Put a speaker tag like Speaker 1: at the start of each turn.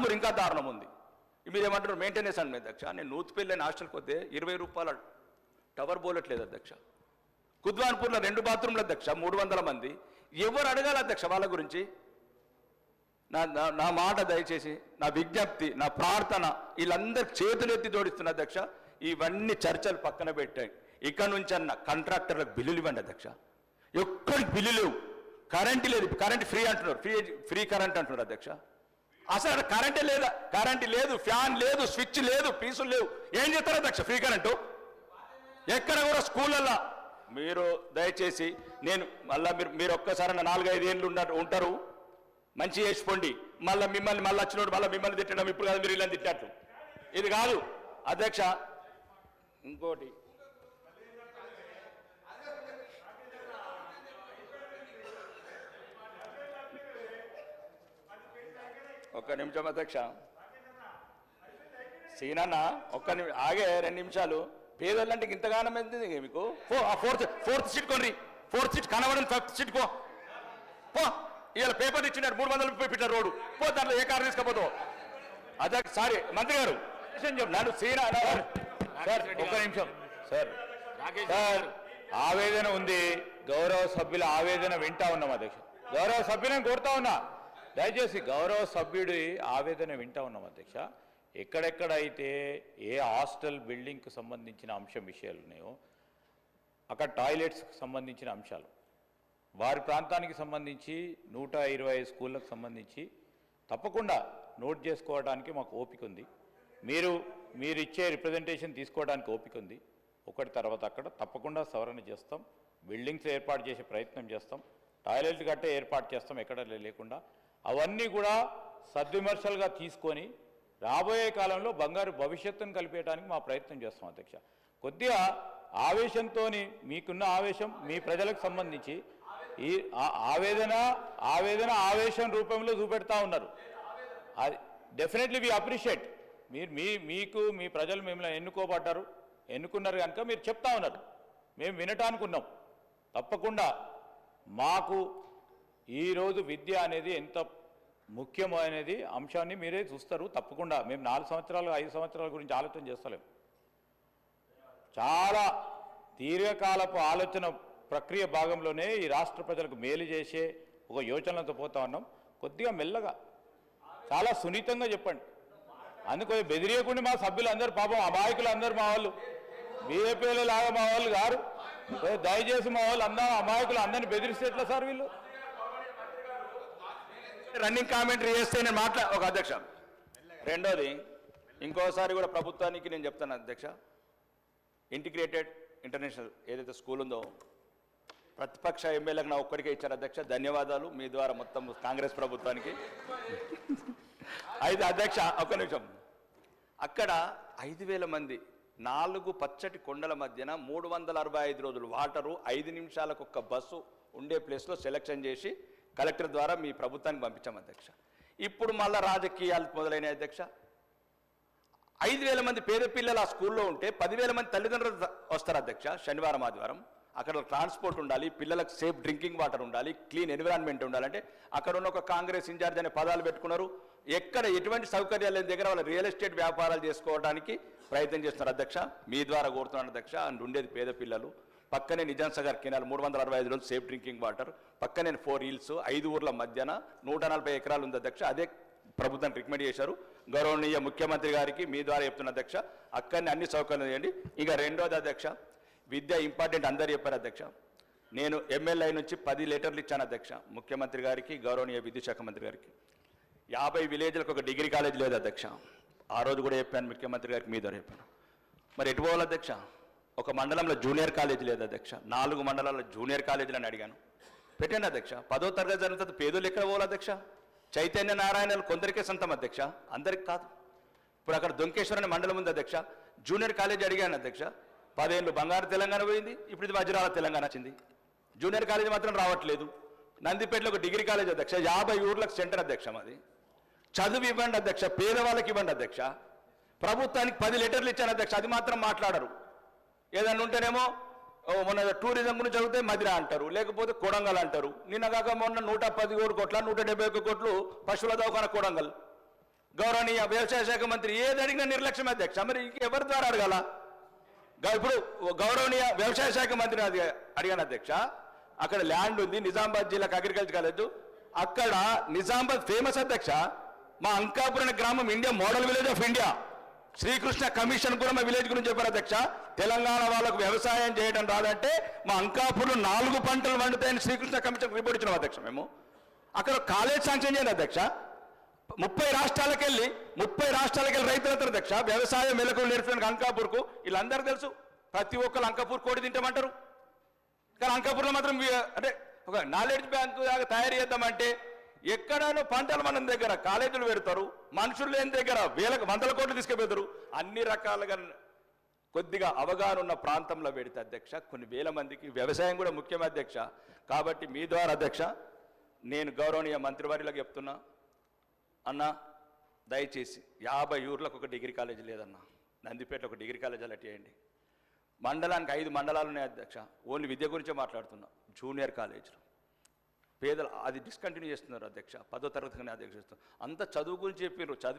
Speaker 1: ఆర్మూర్ ఇంకా దారుణం ఉంది. మీరు ఏమంటారు మెయింటెనెన్స్ అండి అధ్యక్ష నేను నూతిపెళ్ళని హాస్టల్కి పోతే ఇరవై రూపాయల టవర్ బోలట్లేదు అధ్యక్ష కుద్వాన్పూర్లో రెండు బాత్రూమ్ల అధ్యక్ష మూడు వందల మంది. ఎవరు అడగాలి అధ్యక్ష వాళ్ళ గురించి? నా నా- మాట దయచేసి నా విజ్ఞప్తి నా ప్రార్థన వీళ్ళందరి చేతులు ఎత్తి జోడిస్తున్న అధ్యక్ష ఇవన్నీ చర్చలు పక్కన పెట్టాయి. ఇక్కడ నుంచి అన్న కాంట్రాక్టర్లకు బిల్లులు ఇవ్వండి అధ్యక్ష ఎక్కడికి బిల్లు లేవు. కరెంట్ లేదు. కరెంట్ ఫ్రీ అంటున్నారు. ఫ్రీ ఫ్రీ కరెంట్ అంటున్నారు అధ్యక్ష అసలు కరెంటే లేదా? కరెంట్ లేదు ఫ్యాన్ లేదు స్విచ్ లేదు పీసులు లేవు. ఏం చేస్తారు అధ్యక్ష? ఫ్రీ కరెంటు ఎక్కడ కూడా స్కూళ్ళల్లో. మీరు దయచేసి నేను మళ్ళీ మీరు మీరు ఒక్కసారి నాలుగైదు ఏళ్ళు ఉంటారు. మంచి వేసుకోండి మళ్ళీ మిమ్మల్ని మళ్ళీ వచ్చినోడు మళ్ళీ మిమ్మల్ని తిట్టడం ఇప్పుడు కాదు మీరు ఇలా తిట్టినట్లు ఇది కాదు. అధ్యక్ష ఇంకోటి. ఒక్క నిమిషం అధ్యక్ష. సీనన్న ఒక్క నిమి ఆగే రెండు నిమిషాలు. పేదోళ్ళంటే ఇంతగానం ఎందుకు మీకు? ఫోర్త్ ఫోర్త్ సీట్ కొనరి. ఫోర్త్ సీట్ కనబడని ఫిఫ్త్ సీట్ పో. పో. ఇవాళ పేపర్ ఇచ్చినారు మూడు వందల పెట్టారు రోడ్డు. పో దాంట్లో ఏ కారు తీసుకపోతావు? అదే సారీ మంత్రి గారు. నన్ను సీనా సార్ ఒక్క నిమిషం. సార్ సార్ ఆవేదన ఉంది. గౌరవ సభ్యుల ఆవేదన వింటా ఉన్నాం అధ్యక్ష. గౌరవ సభ్యులను కోరుతా ఉన్నా. దయచేసి గౌరవ సభ్యుడి ఆవేదన వింటా ఉన్నాం అధ్యక్ష. ఎక్కడెక్కడైతే ఏ హాస్టల్ బిల్డింగ్కు సంబంధించిన అంశం విషయాలు ఉన్నాయో అక్కడ టాయిలెట్స్కి సంబంధించిన అంశాలు వారి ప్రాంతానికి సంబంధించి నూట ఇరవై ఐదు స్కూళ్ళకు సంబంధించి తప్పకుండా నోట్ చేసుకోవడానికి మాకు ఓపిక ఉంది. మీరు మీరు ఇచ్చే రిప్రజెంటేషన్ తీసుకోవడానికి ఓపిక ఉంది. ఒకటి తర్వాత అక్కడ తప్పకుండా సవరణ చేస్తాం. బిల్డింగ్స్ ఏర్పాటు చేసే ప్రయత్నం చేస్తాం. టాయిలెట్ కట్టే ఏర్పాటు చేస్తాం. ఎక్కడ లేకుండా అవన్నీ కూడా సద్విమర్శలుగా తీసుకొని రాబోయే కాలంలో బంగారు భవిష్యత్తును కలిపేయడానికి మా ప్రయత్నం చేస్తాం అధ్యక్ష. కొద్దిగా ఆవేశంతో మీకున్న ఆవేశం మీ ప్రజలకు సంబంధించి ఈ ఆవేదన ఆవేదన ఆవేశం రూపంలో చూపెడతా ఉన్నారు. అది డెఫినెట్లీ వి అప్రిషియేట్ మీరు మీ మీకు మీ ప్రజలు మిమ్మల్ని ఎన్నుకోబడ్డారు ఎన్నుకున్నారు కనుక మీరు చెప్తా ఉన్నారు. మేము వినటానుకున్నాం తప్పకుండా మాకు ఈరోజు విద్య అనేది ఎంత ముఖ్యమైనది అంశాన్ని మీరే చూస్తారు. తప్పకుండా మేము నాలుగు సంవత్సరాలు ఐదు సంవత్సరాల గురించి ఆలోచన చేస్తలేం. చాలా దీర్ఘకాలపు ఆలోచన ప్రక్రియ భాగంలోనే ఈ రాష్ట్ర ప్రజలకు మేలు చేసే ఒక యోచనలతో పోతా ఉన్నాం. కొద్దిగా మెల్లగా చాలా సున్నితంగా చెప్పండి. అందుకో బెదిరియకుండా మా సభ్యులు అందరూ పాపం అమాయకులు అందరూ మా వాళ్ళు. బీజేపీలో లాగా మా వాళ్ళు గారు దయచేసి మా వాళ్ళు అందరూ అమాయకులు అందరిని బెదిరిస్తే ఎట్లా సార్ వీళ్ళు? రన్నింగ్ కామెంటరీ చేస్తే నేను మాట్లా ఒక అధ్యక్ష. రెండోది ఇంకోసారి కూడా ప్రభుత్వానికి నేను చెప్తాను అధ్యక్ష. ఇంటిగ్రేటెడ్ ఇంటర్నేషనల్ ఏదైతే స్కూల్ ఉందో ప్రతిపక్ష ఎమ్మెల్యేలకు నా ఒక్కడికే ఇచ్చారు అధ్యక్ష. ధన్యవాదాలు మీ ద్వారా మొత్తం కాంగ్రెస్ ప్రభుత్వానికి. అయితే అధ్యక్ష ఒక్క నిమిషం. అక్కడ ఐదు వేల మంది నాలుగు పచ్చటి కొండల మధ్యన మూడు వందల అరవై ఐదు రోజులు వాటరు ఐదు నిమిషాలకు ఒక్క బస్సు ఉండే ప్లేస్లో సెలెక్షన్ చేసి కలెక్టర్ ద్వారా మీ ప్రభుత్వానికి పంపించాం అధ్యక్ష. ఇప్పుడు మళ్ళా రాజకీయాలు మొదలైన అధ్యక్ష. ఐదు వేల మంది పేద పిల్లలు ఆ స్కూల్లో ఉంటే పదివేల మంది తల్లిదండ్రులు వస్తారు అధ్యక్ష శనివారం ఆదివారం. అక్కడ ట్రాన్స్పోర్ట్ ఉండాలి పిల్లలకు సేఫ్ డ్రింకింగ్ వాటర్ ఉండాలి క్లీన్ ఎన్విరాన్మెంట్ ఉండాలంటే అక్కడ ఉన్న ఒక కాంగ్రెస్ ఇన్ఛార్జ్ అనే పదాలు పెట్టుకున్నారు. ఎక్కడ ఎటువంటి సౌకర్యాలు లేని దగ్గర వాళ్ళ రియల్ ఎస్టేట్ వ్యాపారాలు చేసుకోవడానికి ప్రయత్నం చేస్తున్నారు అధ్యక్ష. మీ ద్వారా కోరుతున్నాను అధ్యక్ష. అండ్ ఉండేది పేద పిల్లలు. పక్కనే నిజాం సాగర్ కెనాల్ మూడు వందల అరవై ఐదు రోజులు సేఫ్ డ్రింకింగ్ వాటర్ పక్కనే ఫోర్ హిల్స్ ఐదు ఊర్ల మధ్యన నూట నలభై ఎకరాలు ఉంది అధ్యక్ష. అదే ప్రభుత్వాన్ని రికమెండ్ చేశారు. గౌరవనీయ ముఖ్యమంత్రి గారికి మీ ద్వారా చెప్తున్న అధ్యక్ష అక్కడనే అన్ని సౌకర్యాలు చేయండి. ఇక రెండోది అధ్యక్ష విద్య ఇంపార్టెంట్ అందరు చెప్పారు అధ్యక్ష. నేను ఎమ్మెల్యే నుంచి పది లెటర్లు ఇచ్చాను అధ్యక్ష ముఖ్యమంత్రి గారికి గౌరవనీయ విద్యుత్ శాఖ మంత్రి గారికి. యాభై విలేజ్లకు ఒక డిగ్రీ కాలేజ్ లేదు అధ్యక్ష. ఆ రోజు కూడా చెప్పాను ముఖ్యమంత్రి గారికి మీ ద్వారా చెప్పాను. మరి ఎటు పోవాలి అధ్యక్ష? ఒక మండలంలో జూనియర్ కాలేజ్ లేదు అధ్యక్ష. నాలుగు మండలాల్లో జూనియర్ కాలేజీలు అని అడిగాను. పెట్టండి అధ్యక్ష. పదో తరగతి జరుగుతుంది పేదోళ్ళు ఎక్కడ పోవాలి అధ్యక్ష? చైతన్య నారాయణలు కొందరికే సొంతం అధ్యక్ష. అందరికి కాదు. ఇప్పుడు అక్కడ దొంకేశ్వర్ అనే మండలం ఉంది అధ్యక్ష. జూనియర్ కాలేజ్ అడిగాను అధ్యక్ష. పదేళ్ళు బంగారు తెలంగాణ పోయింది. ఇప్పుడు ఇది వజ్రాల తెలంగాణ వచ్చింది. జూనియర్ కాలేజ్ మాత్రం రావట్లేదు. నందిపేటలో ఒక డిగ్రీ కాలేజ్ అధ్యక్ష. యాభై ఊర్లకు సెంటర్ అధ్యక్ష మాది. చదువు ఇవ్వండి అధ్యక్ష. పేదవాళ్ళకి ఇవ్వండి అధ్యక్ష. ప్రభుత్వానికి పది లెటర్లు ఇచ్చాను అధ్యక్ష. అది మాత్రం మాట్లాడరు. ఏదన్నా ఉంటేనేమో మొన్న టూరిజం గురించి చదివితే మదిరా అంటారు లేకపోతే కొడంగల్ అంటారు. నిన్న కాక మొన్న నూట పది కోటి కోట్ల నూట డెబ్బై ఒక్క కోట్లు పశువుల దవాఖాన కొడంగల్. గౌరవనీయ వ్యవసాయ శాఖ మంత్రి ఏది అడిగినా నిర్లక్ష్యం అధ్యక్ష. మరి ఎవరి ద్వారా అడగాల? ఇప్పుడు గౌరవనీయ వ్యవసాయ శాఖ మంత్రిని అది అడిగాను అధ్యక్ష. అక్కడ ల్యాండ్ ఉంది నిజామాబాద్ జిల్లాకు అగ్రికల్చర్ కాలేజ్ అక్కడ నిజామాబాద్ ఫేమస్ అధ్యక్ష. మా అంకాపురం గ్రామం India model village of India. Srikrishna commission కూడా మా విలేజ్ గురించి చెప్పారు అధ్యక్ష. తెలంగాణ వాళ్ళకు వ్యవసాయం చేయడం రాదంటే మా అంకాపూర్లో నాలుగు పంటలు వండుతాయని శ్రీకృష్ణ కమిషన్ రిపోర్ట్ ఇచ్చినాం అధ్యక్ష మేము. అక్కడ కాలేజ్ శాంక్షన్ చేయండి అధ్యక్ష. ముప్పై రాష్ట్రాలకు వెళ్ళి ముప్పై రాష్ట్రాలకు వెళ్ళి రైతులతో అధ్యక్ష. వ్యవసాయం మెలకులు నేర్పడానికి అంకాపూర్కు వీళ్ళందరూ తెలుసు. ప్రతి ఒక్కరు అంకాపూర్ కోడి తింటామంటారు. కానీ అంకాపూర్లో మాత్రం అంటే ఒక నాలెడ్జ్ బ్యాంకు దాకా తయారు చేద్దామంటే ఎక్కడనో పంటలు మన దగ్గర కాలేజీలు పెడతారు మనుషులు లేని దగ్గర వేలకు వందల కోట్లు తీసుకుపోతారు. అన్ని రకాలుగా కొద్దిగా అవగాహన ఉన్న ప్రాంతంలో పెడితే అధ్యక్ష కొన్ని వేల మందికి వ్యవసాయం కూడా ముఖ్యం అధ్యక్ష. కాబట్టి మీ ద్వారా అధ్యక్ష నేను గౌరవనీయ మంత్రివర్యులకు చెప్తున్నా. అన్న దయచేసి యాభై ఊర్లకు ఒక డిగ్రీ కాలేజీ లేదన్న. నందిపేటలో ఒక డిగ్రీ కాలేజీ అలా చేయండి. మండలానికి ఐదు మండలాలు ఉన్నాయి అధ్యక్ష. ఓన్లీ విద్య గురించే మాట్లాడుతున్నా. జూనియర్ కాలేజీలు. పేదలు అది డిస్కంటిన్యూ చేస్తున్నారు అధ్యక్ష పదో తరగతి కానీ అధ్యక్ష అంత చదువు గురించి చెప్పారు చదివి